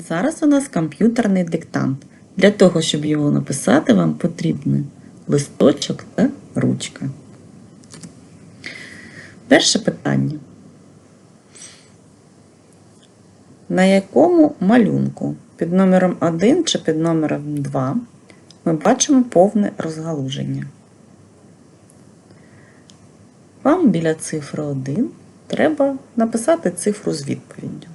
Зараз у нас комп'ютерний диктант. Для того, щоб його написати, вам потрібен листочок та ручка. Перше питання. На якому малюнку під номером 1 чи під номером 2 ми бачимо повне розгалуження? Вам біля цифри 1 треба написати цифру з відповіддю.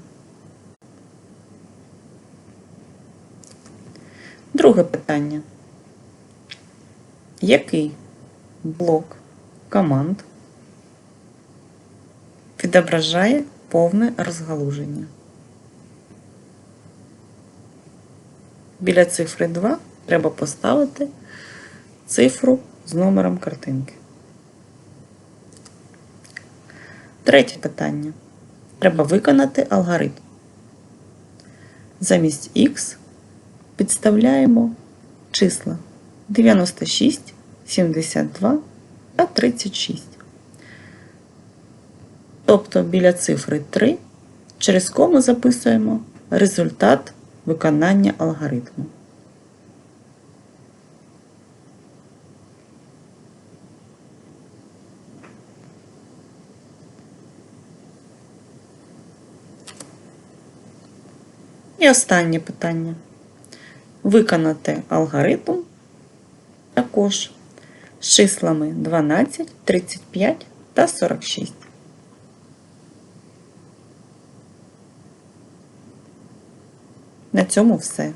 Друге питання. Який блок команд відображає повне розгалуження? Біля цифри 2 треба поставити цифру з номером картинки. Третє питання. Треба виконати алгоритм. Замість х підставляємо числа 96, 72 та 36. Тобто біля цифри 3 через кому записуємо результат виконання алгоритму. І останнє питання. Виконати алгоритм також з числами 12, 35 та 46. На цьому все.